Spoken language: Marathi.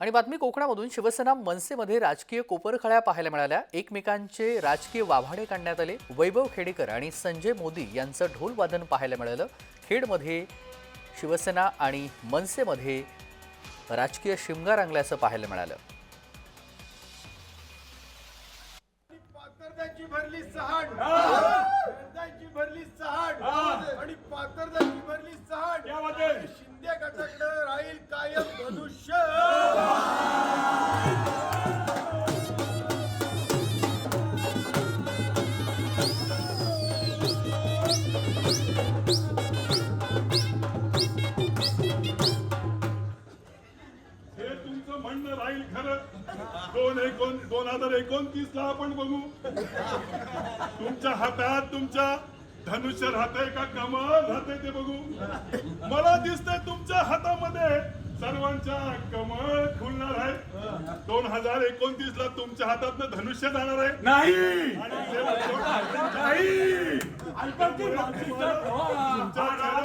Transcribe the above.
आणि बातमी कोकणामधून शिवसेना मनसेमध्ये राजकीय कोपरखळ्या पाहायला मिळाल्या. एकमेकांचे राजकीय वाभाडे काढण्यात आले. वैभव खेडेकर आणि संजय मोदी यांचं ढोल वादन पाहायला मिळालं. खेडमध्ये शिवसेना आणि मनसेमध्ये राजकीय शिमगा रंगल्याचं पाहायला मिळालं. भरली सहाड गरजाची भरली सहाड आणि भरली शिंदे गटाकडे राहील कायम. हे तुमचं म्हणणं राहील खरं. दोन एकोण दोन हजार एकोणतीस ला आपण बघू. तुमच्या हातात तुमच्या धनुष्य राहतंय का? कमळ राहतंय ते बघू. मला दिसतंय तुमच्या हातामध्ये सर्वांच्या कमळ खुलणार आहे. दोन हजार एकोणतीस ला तुमच्या हातात धनुष्य जाणार आहे. नाही! 깜짝 놀라 진짜 좋아. 진짜 아,